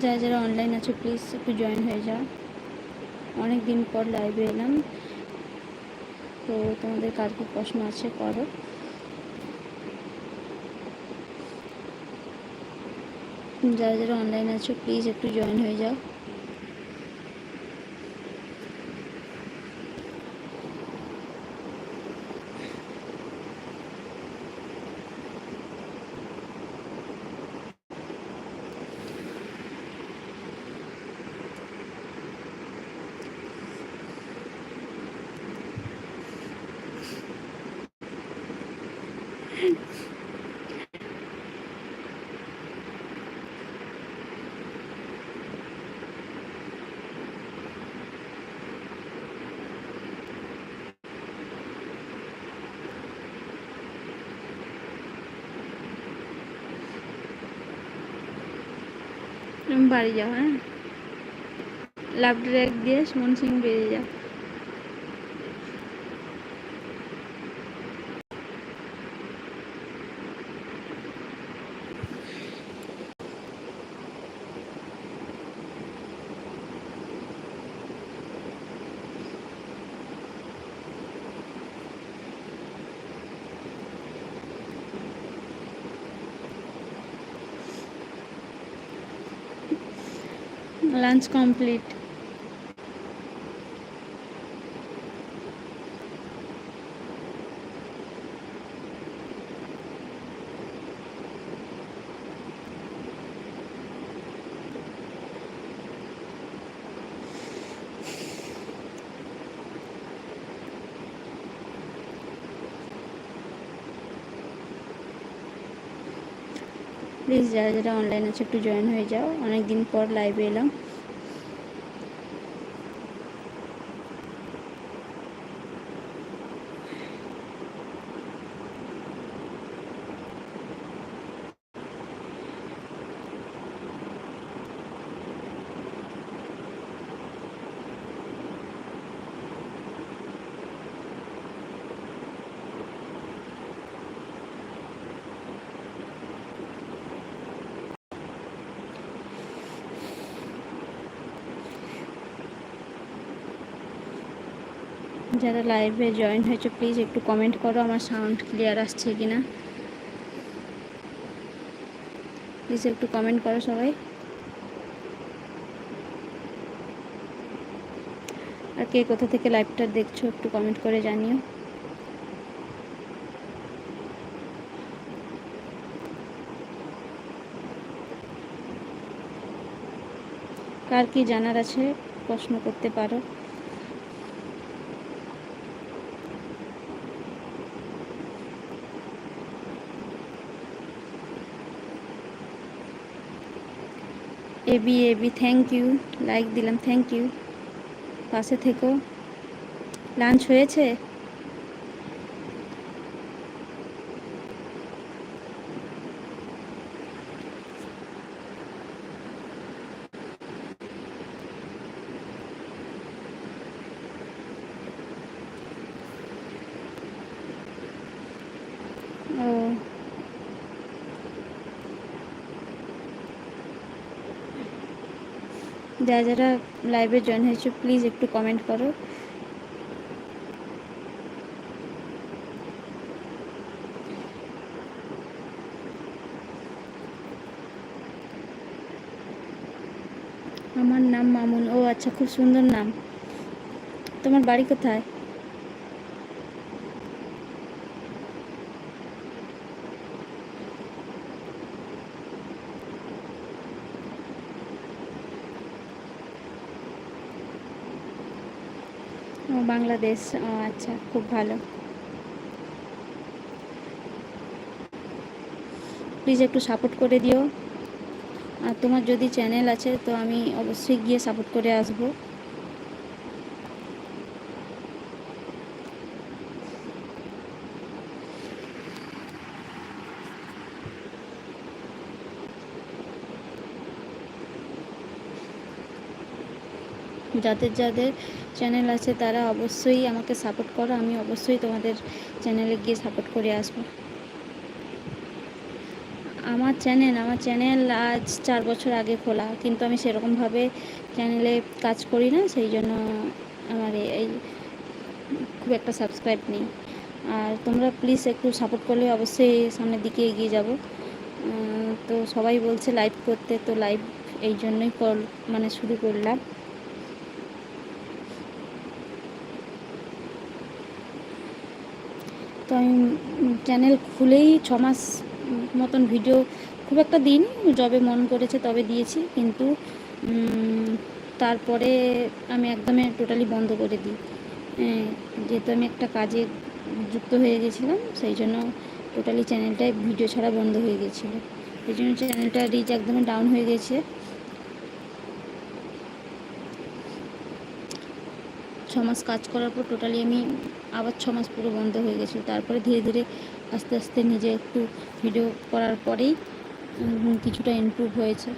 যারা যারা অনলাইন আছো প্লিজ একটু জয়েন হয়ে যাও। অনেক দিন পর লাইভে এলাম। তো তোমাদের কার কি প্রশ্ন আছে, করো। যারা যারা অনলাইন আছো প্লিজ একটু জয়েন হয়ে যাও। বাড়ি যাও হ্যাঁ? লাভ ড্রেক দিয়ে সুমন সিং বেরিয়ে যাও লাঞ্চ কমপ্লিট প্লিজ যারা যারা অনলাইন আছে, একটু জয়েন হয়ে যাও। অনেক দিন পর লাইভে এলাম। যারা লাইভে জয়েন হয়েছে প্লিজ একটু কমেন্ট করো, আমার সাউন্ড ক্লিয়ার আসছে কি না প্লিজ একটু কমেন্ট করো সবাই। আর কে কোথা থেকে লাইভটা দেখছ, একটু কমেন্ট করে জানিও। কার কি জানার আছে? প্রশ্ন করতে পারো। এবি এবি থ্যাংক ইউ লাইক দিলাম থ্যাংক ইউ পাশে থেকো। লাঞ্চ হয়েছে ও যারা যারা লাইভে জয়েন হয়েছে প্লিজ একটু কমেন্ট করো। আমার নাম মামুন। ও আচ্ছা খুব সুন্দর নাম। তোমার বাড়ি কোথায় ও বাংলাদেশ আচ্ছা খুব ভালো। প্লিজ একটু সাপোর্ট করে দিও। আর তোমার যদি চ্যানেল আছে, তো আমি অবশ্যই গিয়ে সাপোর্ট করে আসব। যাদের যাদের চ্যানেল আছে তারা অবশ্যই আমাকে সাপোর্ট করো। আমি অবশ্যই তোমাদের চ্যানেলে গিয়ে সাপোর্ট করে আসব। আমার চ্যানেল আমার চ্যানেল আজ চার বছর আগে খোলা, কিন্তু আমি সেরকমভাবে চ্যানেলে কাজ করি না, সেই জন্য আমার এই খুব একটা সাবস্ক্রাইব নেই। আর তোমরা প্লিজ একটু সাপোর্ট করলে অবশ্যই সামনের দিকে এগিয়ে যাব। তো সবাই বলছে লাইভ করতে, তো লাইভ এই জন্যই কর মানে শুরু করলাম। তো আমি চ্যানেল খুলেই ছ মাস মতন ভিডিও খুব একটা দিন যবে মন করেছে তবে দিয়েছি, কিন্তু তারপরে আমি একদমই টোটালি বন্ধ করে দিই। যেহেতু আমি একটা কাজে যুক্ত হয়ে গেছিলাম, সেই জন্য টোটালি চ্যানেলটায় ভিডিও ছাড়া বন্ধ হয়ে গেছিল। এই জন্য চ্যানেলটা রিচ একদমই ডাউন হয়ে গেছে। ছ মাস কাজ করার পর টোটালি আমি আবার ছ মাস পুরো বন্ধ হয়ে গেছিল। তারপরে ধীরে ধীরে আস্তে আস্তে নিজে একটু ভিডিও করার পরেই কিছুটা ইমপ্রুভ হয়েছে।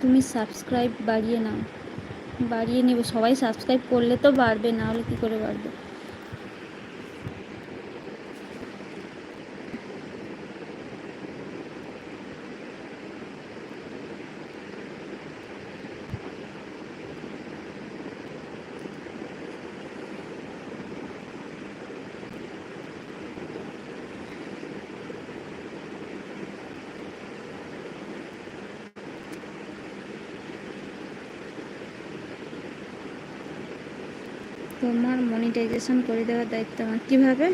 তুমি সাবস্ক্রাইব বাড়িয়ে নাও। বাড়িয়ে নেবে। সবাই সাবস্ক্রাইব করলে তো বাড়বে, না হলে কী করে বাড়বে? তোমার মনিটাইজেশন করে দেওয়ার দায়িত্ব আমার। কীভাবে?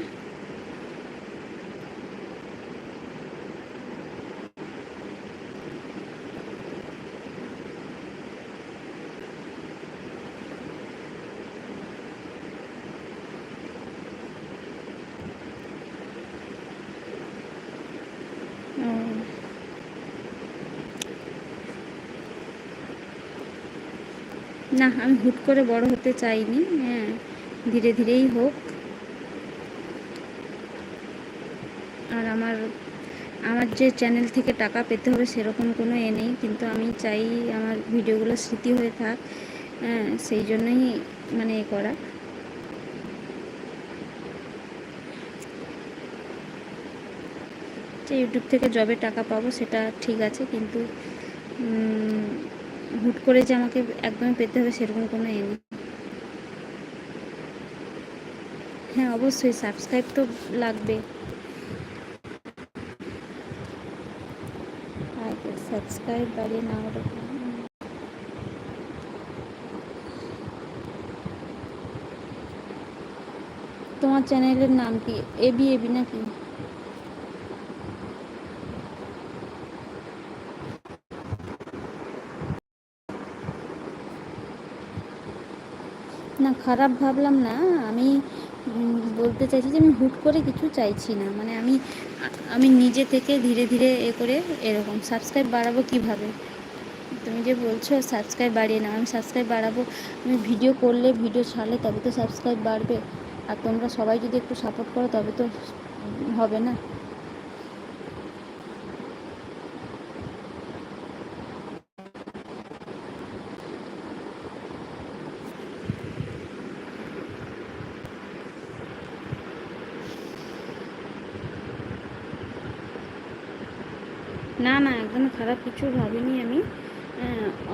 না, আমি হুট করে বড় হতে চাইনি হ্যাঁ ধীরে ধীরেই হোক। আর আমার আমার যে চ্যানেল থেকে টাকা পেতে হবে সেরকম কোনো এ নেই, কিন্তু আমি চাই আমার ভিডিওগুলো স্মৃতি হয়ে থাক হ্যাঁ সেই জন্যই মানে এ করা। যে ইউটিউব থেকে জবে টাকা পাবো সেটা ঠিক আছে, কিন্তু হুট করে যে আমাকে একদমই পেতে হবে সেরকম কোনো এ নেই। হ্যাঁ অবশ্যই সাবস্ক্রাইব তো লাগবে। সাবস্ক্রাইব বাড়িয়ে না তোমার চ্যানেলের নাম কি? এবি এবি নাকি না খারাপ ভাবলাম না, আমি বলতে চাইছি যে আমি হুট করে কিছু চাইছি না। মানে আমি আমি নিজে থেকে ধীরে ধীরে এ করে এরকম সাবস্ক্রাইব বাড়াবো কীভাবে? তুমি যে বলছো সাবস্ক্রাইব বাড়িয়ে নাও, আমি সাবস্ক্রাইব বাড়াবো। আমি ভিডিও করলে ভিডিও ছাড়লে তবে তো সাবস্ক্রাইব বাড়বে। আর তোমরা সবাই যদি একটু সাপোর্ট করো তবে তো হবে না। না না, একদম খারাপ কিছু ভাবিনি আমি।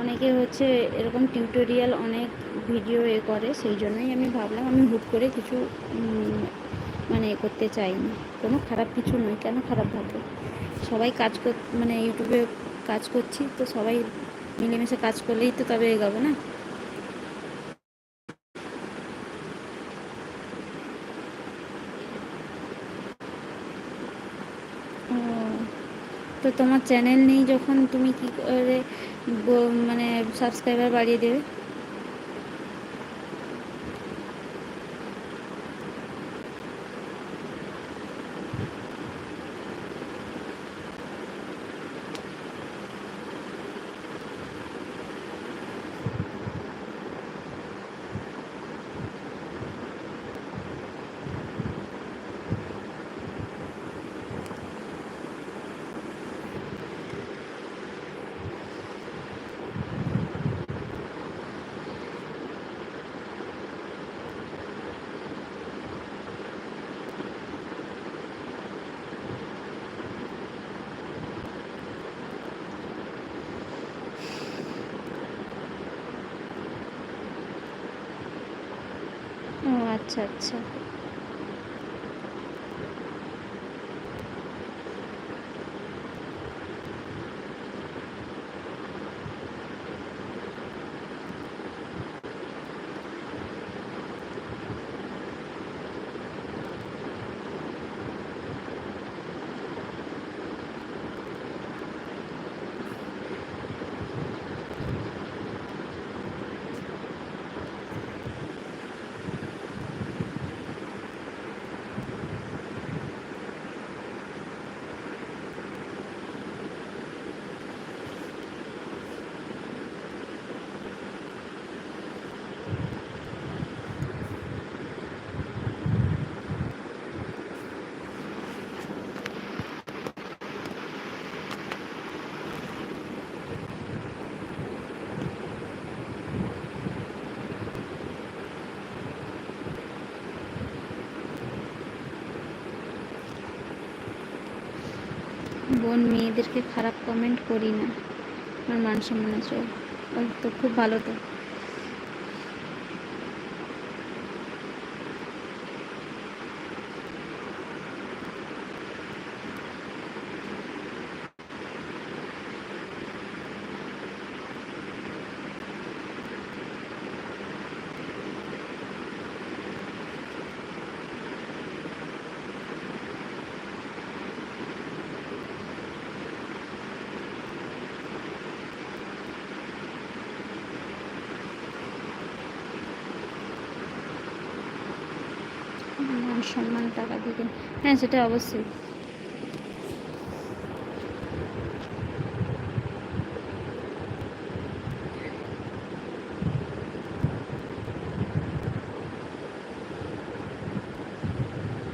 অনেকে হচ্ছে এরকম টিউটোরিয়াল অনেক ভিডিও এ করে, সেই জন্যই আমি ভাবলাম আমি হুট করে কিছু মানে এ করতে চাইনি। কোনো খারাপ কিছু নয়, কেন খারাপ ভাবে সবাই কাজ কর মানে ইউটিউবে কাজ করছি, তো সবাই মিলেমিশে কাজ করলেই তো তবে এগাবো না? তো তোমার চ্যানেল নেই যখন তুমি কি করে মানে সাবস্ক্রাইবার বাড়িয়ে দেবে? আচ্ছা আচ্ছা। বোন মেয়েদেরকে খারাপ কমেন্ট করি না। আমার মান সম্মান আছে তো খুব ভালো তো মান সম্মান টাকা দিবেন। হ্যাঁ সেটা অবশ্যই।